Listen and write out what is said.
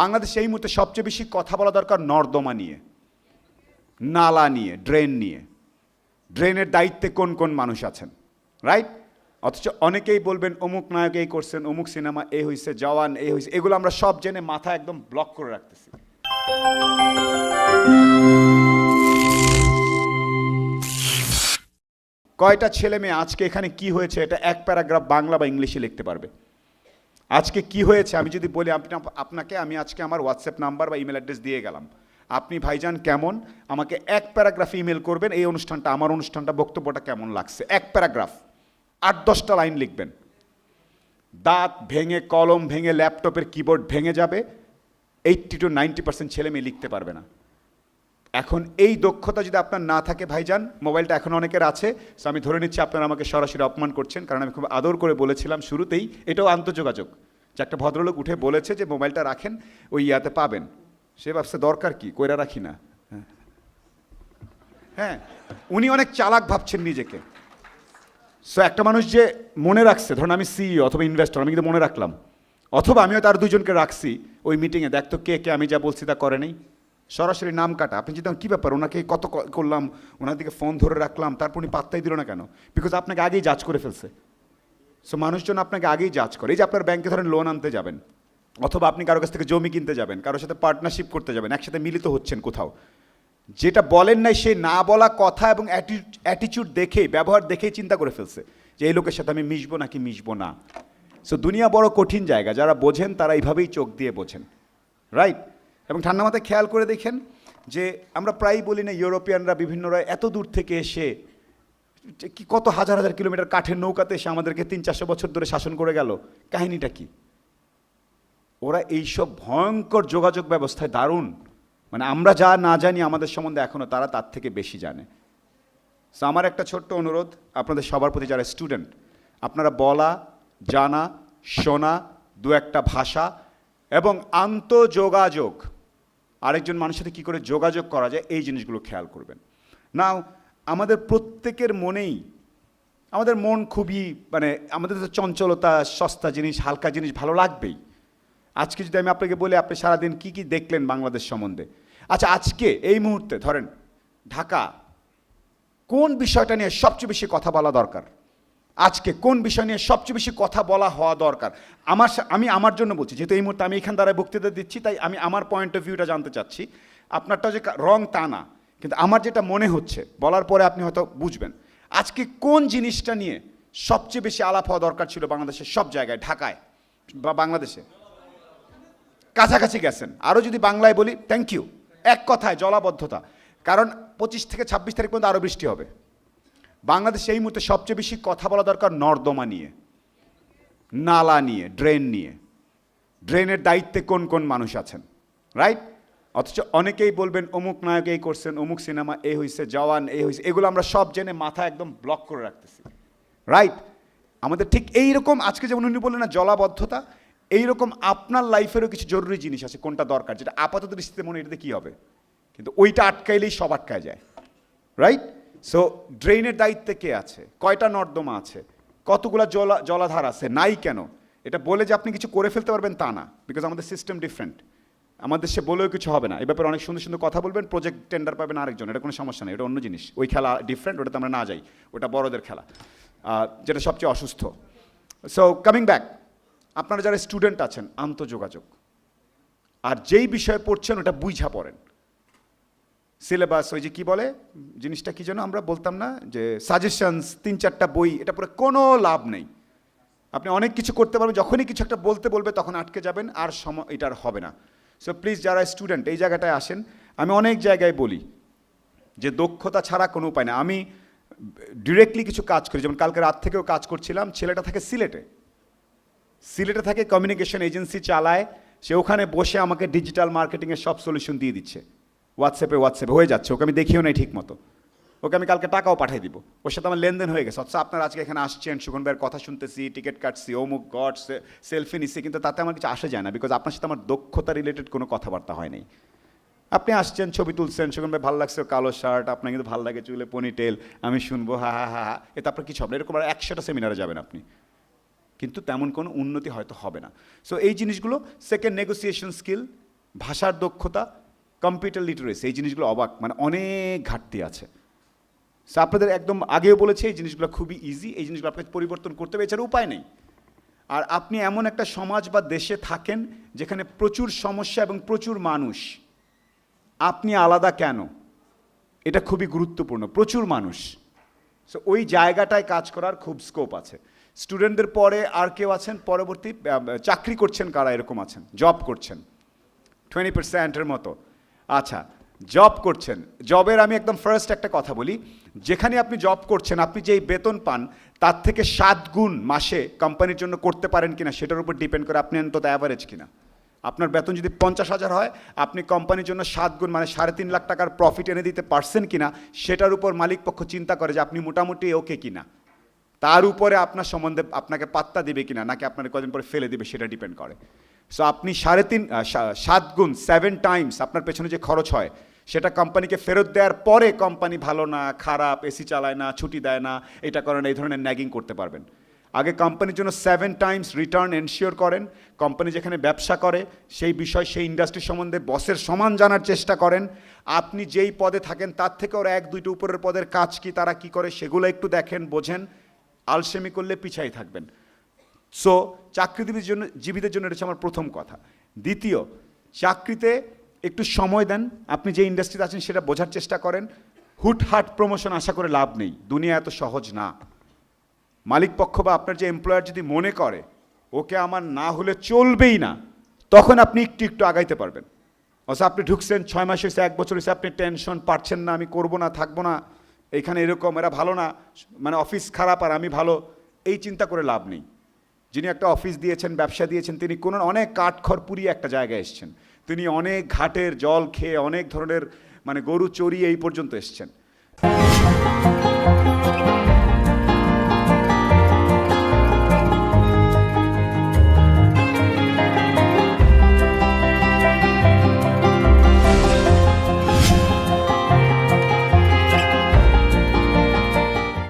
বাংলাদেশে এই মুহূর্তে সবচেয়ে বেশি কথা বলা দরকার নর্দমা নিয়ে, নালা নিয়ে, ড্রেন নিয়ে। ড্রেনের দায়িত্বে কোন কোন মানুষ আছেন রাইট অথচ অনেকেই বলবেন, অমুক নায়ক এই করছেন, অমুক সিনেমা এ হয়েছে জওয়ান এ হয়েছে এগুলো আমরা সব জেনে মাথা একদম ব্লক করে রাখতেছি। কয়টা ছেলে মেয়ে আজকে এখানে কি হয়েছে, এটা এক প্যারাগ্রাফ বাংলা বা ইংলিশে লিখতে পারবে। আজকে কি হয়েছে? আমি যদি বলি, আপনি আপনাকে আমি আজকে আমার হোয়াটসঅ্যাপ নাম্বার বা ইমেল অ্যাড্রেস দিয়ে গেলাম। আপনি ভাইজান কেমন? আমাকে এক প্যারাগ্রাফ ইমেল করবেন, এই অনুষ্ঠানটা, আমার অনুষ্ঠানটা, বক্তব্যটা কেমন লাগছে? এক প্যারাগ্রাফ, আট দশটা লাইন লিখবেন। দাঁত ভেঙে, কলম ভেঙে, ল্যাপটপের কিবোর্ড ভেঙে যাবে এইট্টি টু নাইনটি পার্সেন্ট ছেলে মেয়ে লিখতে পারবে না। এখন এই দক্ষতা যদি আপনার না থাকে ভাইজান, মোবাইলটা এখন অনেকের আছে সো আমি ধরে নিচ্ছি আপনারা আমাকে সরাসরি অপমান করছেন, কারণ আমি খুব আদর করে বলেছিলাম শুরুতেই, এটাও আন্তঃযোগাযোগ যে একটা ভদ্রলোক উঠে বলেছে যে মোবাইলটা রাখেন, ওই ইয়াতে পাবেন। সে ভাবছে, দরকার কি? কইরা রাখি না। হ্যাঁ। উনি অনেক চালাক ভাবছেন নিজেকে। সো একটা মানুষ যে মনে রাখছে, ধরুন আমি সিইও অথবা ইনভেস্টর আমি কিন্তু মনে রাখলাম। অথবা আমিও তার দুজনকে রাখছি, ওই মিটিংয়ে দেখ তো কে কে, আমি যা বলছি তা করে নেই। সরাসরি নাম কাটা। আপনি যদি কী ব্যাপার? ওনাকে কত করলাম, ওনার দিকে ফোন ধরে রাখলাম, তারপর উনি পাত্তাই দিল না কেন? বিকজ আপনাকে আগেই জাজ করে ফেলছে। সো মানুষজন আপনাকে আগেই জাজ করে। এই যে আপনার ব্যাংকে ধরেন লোন আনতে যাবেন, অথবা আপনি কারও কাছ থেকে জমি কিনতে যাবেন, কারোর সাথে পার্টনারশিপ করতে যাবেন, একসাথে মিলিত হচ্ছেন কোথাও। যেটা বলেন নাই, সে না বলা কথা এবং অ্যাটিচিউড দেখে, ব্যবহার দেখেই চিন্তা করে ফেলছে যে, এই লোকের সাথে আমি মিশবো নাকি মিশবো না? সো দুনিয়া বড় কঠিন জায়গা। যারা বোঝেন, তারা এইভাবেই চোখ দিয়ে বোঝেন। রাইট এবং ঠান্ডা মাথায় খেয়াল করে দেখেন যে আমরা প্রায়ই বলি না ইউরোপিয়ানরা বিভিন্নরা এত দূর থেকে এসে কি কত হাজার হাজার কিলোমিটার কাঠের নৌকাতে এসে আমাদেরকে তিন চারশো বছর ধরে শাসন করে গেল। কাহিনীটা কি? ওরা এইসব ভয়ঙ্কর যোগাযোগ ব্যবস্থায় দারুণ। মানে আমরা যা না জানি আমাদের সম্বন্ধে এখনও তারা তার থেকে বেশি জানে। সো আমার একটা ছোট্ট অনুরোধ, আপনাদের সবার প্রতি যারা স্টুডেন্ট আপনারা বলা, জানা, শোনা দু একটা ভাষা এবং আন্তঃযোগাযোগ আরেকজন মানুষের সাথে কী করে যোগাযোগ করা যায়, এই জিনিসগুলো খেয়াল করবেন। নাও আমাদের প্রত্যেকের মনেই, আমাদের মন খুবই মানে আমাদের তো চঞ্চলতা, সস্তা জিনিস, হালকা জিনিস ভালো লাগবেই। আজকে যদি আমি আপনাকে বলি, আপনি সারাদিন কি কি দেখলেন বাংলাদেশ সম্বন্ধে? আচ্ছা আজকে, এই মুহূর্তে, ধরেন, ঢাকা, কোন বিষয়টা নিয়ে সবচেয়ে বেশি কথা বলা দরকার? আজকে কোন বিষয় নিয়ে সবচেয়ে বেশি কথা বলা হওয়া দরকার? আমার আমি আমার জন্য বলছি, যেহেতু এই মুহূর্তে আমি এখান দ্বারা বক্তৃতা দিচ্ছি, তাই আমি আমার পয়েন্ট অফ ভিউটা জানতে চাচ্ছি। আপনারটা যে রং তা না, কিন্তু আমার যেটা মনে হচ্ছে, বলার পরে আপনি হয়তো বুঝবেন। আজকে কোন জিনিসটা নিয়ে সবচেয়ে বেশি আলাপ হওয়া দরকার ছিল বাংলাদেশের সব জায়গায়? ঢাকায় বা বাংলাদেশে? কাছাকাছি গেছেন। আরও যদি বাংলায় বলি থ্যাংক ইউ এক কথায়, জলাবদ্ধতা। কারণ পঁচিশ থেকে ছাব্বিশ তারিখ পর্যন্ত আরও বৃষ্টি হবে। বাংলাদেশে এই মুহূর্তে সবচেয়ে বেশি কথা বলা দরকার নর্দমা নিয়ে, নালা নিয়ে, ড্রেন নিয়ে। ড্রেনের দায়িত্বে কোন কোন মানুষ আছেন রাইট অথচ অনেকেই বলবেন, অমুক নায়ক এই করছেন, অমুক সিনেমা এ হয়েছে জওয়ান এ হয়েছে এগুলো আমরা সব জেনে মাথা একদম ব্লক করে রাখতেছি রাইট আমাদের ঠিক এই রকম আজকে যেমন উনি বললেন না, জলাবদ্ধতা, এইরকম আপনার লাইফেরও কিছু জরুরি জিনিস আছে, কোনটা দরকার, যেটা আপাতত দৃষ্টিতে মনে এটাতে কী হবে? কিন্তু ওইটা আটকাইলেই সব আটকায় যায় রাইট সো ড্রেনের দায়িত্বে কে আছে? কয়টা নর্দমা আছে? কতগুলা জলা, জলাধার আছে? নাই কেন? এটা বলে যে আপনি কিছু করে ফেলতে পারবেন তা না বিকজ আমাদের সিস্টেম ডিফারেন্ট আমাদের সে বলেও কিছু হবে না। এই ব্যাপারে অনেক সুন্দর সুন্দর কথা বলবেন প্রজেক্ট টেন্ডার পাবেন আরেকজন, এটা কোনো সমস্যা নেই, এটা অন্য জিনিস। ওই খেলা ডিফারেন্ট ওটাতে আমরা না যাই, ওটা বড়দের খেলা যেটা সবচেয়ে অসুস্থ। সো কামিং ব্যাক আপনারা যারা স্টুডেন্ট আছেন, আন্তঃযোগাযোগ, আর যেই বিষয়ে পড়ছেন, ওটা বুঝা পড়েন। সিলেবাস, ওই যে কি বলে? জিনিসটা কি যেন আমরা বলতাম না? যে সাজেশনস তিন চারটা বই, এটা পরে কোনো লাভ নেই। আপনি অনেক কিছু করতে পারবেন, যখনই কিছু একটা বলতে বলবে, তখন আটকে যাবেন, আর সময় এটা আর হবে না। সো প্লিজ যারা স্টুডেন্ট এই জায়গাটায় আসেন। আমি অনেক জায়গায় বলি যে দক্ষতা ছাড়া কোনো উপায় না আমি ডিরেক্টলি কিছু কাজ করি, যেমন কালকে রাত থেকেও কাজ করছিলাম, ছেলেটা থাকে সিলেটে। সিলেটে থাকে কমিউনিকেশন এজেন্সি চালায়, সে ওখানে বসে আমাকে ডিজিটাল মার্কেটিংয়ের সব সলিউশন দিয়ে দিচ্ছে। হোয়াটসঅ্যাপে হোয়াটসঅ্যাপে হয়ে যাচ্ছে, ওকে আমি দেখিও নাই ঠিক মতো ওকে আমি কালকে টাকাও পাঠিয়ে দিব। ওর সাথে আমার লেনদেন হয়ে গেছে। অথচ আপনারা আজকে এখানে আসছেন, সুগন ভাইয়ের কথা শুনতেছি, টিকিট কাটছি, অমুক গড সেলফি নিচ্ছি কিন্তু তাতে আমার কিছু আসে যায় না বিকজ আপনার সাথে আমার দক্ষতা রিলেটেড কোনো কথাবার্তা হয় নাই। আপনি আসছেন, ছবি তুলছেন সেখানে ভাই ভালো লাগছে, কালো শার্ট আপনার কিন্তু ভালো লাগে চুলে পনিটেল আমি শুনব, হা হা হা হা, এতে আপনার কিছু হবে না, এরকম আর একশোটা সেমিনারে যাবেন আপনি। কিন্তু তেমন কোনো উন্নতি হয়তো হবে না। সো এই জিনিসগুলো সেকেন্ড নেগোসিয়েশন স্কিল ভাষার দক্ষতা কম্পিউটার লিটারেসি এই জিনিসগুলো অবাক মানে অনেক ঘাটতি আছে। সো আপনাদের একদম আগেও বলেছে, এই জিনিসগুলো খুবই ইজি এই জিনিসগুলো আপনাকে পরিবর্তন করতে হবে এছাড়া উপায় নেই। আর আপনি এমন একটা সমাজ বা দেশে থাকেন, যেখানে প্রচুর সমস্যা এবং প্রচুর মানুষ। আপনি আলাদা কেন? এটা খুবই গুরুত্বপূর্ণ, প্রচুর মানুষ। সো ওই জায়গাটায় কাজ করার খুব স্কোপ আছে। স্টুডেন্টদের পরে আর কেউ আছেন, পরবর্তী চাকরি করছেন, কারা এরকম আছেন জব করছেন। টোয়েন্টি পার্সেন্টের মতো। আচ্ছা জব করছেন। জবের আমি একদম ফার্স্ট একটা কথা বলি। যেখানে আপনি জব করছেন, আপনি যেই বেতন পান, তার থেকে সাত গুণ মাসে কোম্পানির জন্য করতে পারেন কিনা, সেটার উপর ডিপেন্ড করে আপনি অন্তত অ্যাভারেজ কিনা। আপনার বেতন যদি পঞ্চাশ হাজার হয়, আপনি কোম্পানির জন্য সাত গুণ মানে সাড়ে তিন লাখ টাকার প্রফিট এনে দিতে পারছেন কিনা, সেটার উপর মালিক পক্ষ চিন্তা করে যে আপনি মোটামুটি ওকে কিনা। তার উপরে আপনার সম্বন্ধে আপনাকে পাত্তা দিবে কিনা, নাকি আপনার কদিন পরে ফেলে দিবে, সেটা ডিপেন্ড করে। সো আপনি সাড়ে তিন সাত গুণ সেভেন টাইমস আপনার পেছনে যে খরচ হয়, সেটা কোম্পানিকে ফেরত দেওয়ার পরে কোম্পানি ভালো না, খারাপ এসি চালায় না, ছুটি দেয় না, এটা করেন, এই ধরনের ন্যাগিং করতে পারবেন। আগে কোম্পানির জন্য সেভেন টাইমস রিটার্ন এনশিওর করেন কোম্পানি যেখানে ব্যবসা করে, সেই বিষয়, সেই ইন্ডাস্ট্রি সম্বন্ধে বসের সমান জানার চেষ্টা করেন। আপনি যেই পদে থাকেন, তার থেকে ওরা এক, দুইটা উপরের পদের কাজ কি, তারা কি করে, সেগুলো একটু দেখেন, বোঝেন আলসেমি করলে পিছাই থাকবেন। সো চাকরিজীবীর জন্য জীবীদের জন্য এটা হচ্ছে আমার প্রথম কথা। দ্বিতীয়, চাকরিতে একটু সময় দেন। আপনি যে ইন্ডাস্ট্রিতে আছেন, সেটা বোঝার চেষ্টা করেন। হুটহাট প্রমোশন আশা করে লাভ নেই। দুনিয়া এত সহজ না। মালিক পক্ষ বা আপনার যে এমপ্লয়ার যদি মনে করে, ওকে আমার না হলে চলবেই না, তখন আপনি একটু একটু আগাইতে পারবেন। অথচ আপনি ঢুকছেন, ছয় মাস হয়েছে, এক বছর হয়েছে, আপনি টেনশন পারছেন না, আমি করব না, থাকব না, এখানে এরকম, এরা ভালো না মানে অফিস খারাপ আর আমি ভালো, এই চিন্তা করে লাভ নেই। যিনি একটা অফিস দিয়েছেন, ব্যবসা দিয়েছেন, তিনি কোনো অনেক কাঠখড় পুড়িয়ে একটা জায়গায় এসছেন। তিনি অনেক ঘাটের জল খেয়ে অনেক ধরনের মানে গরু চড়িয়ে এই পর্যন্ত এসছেন।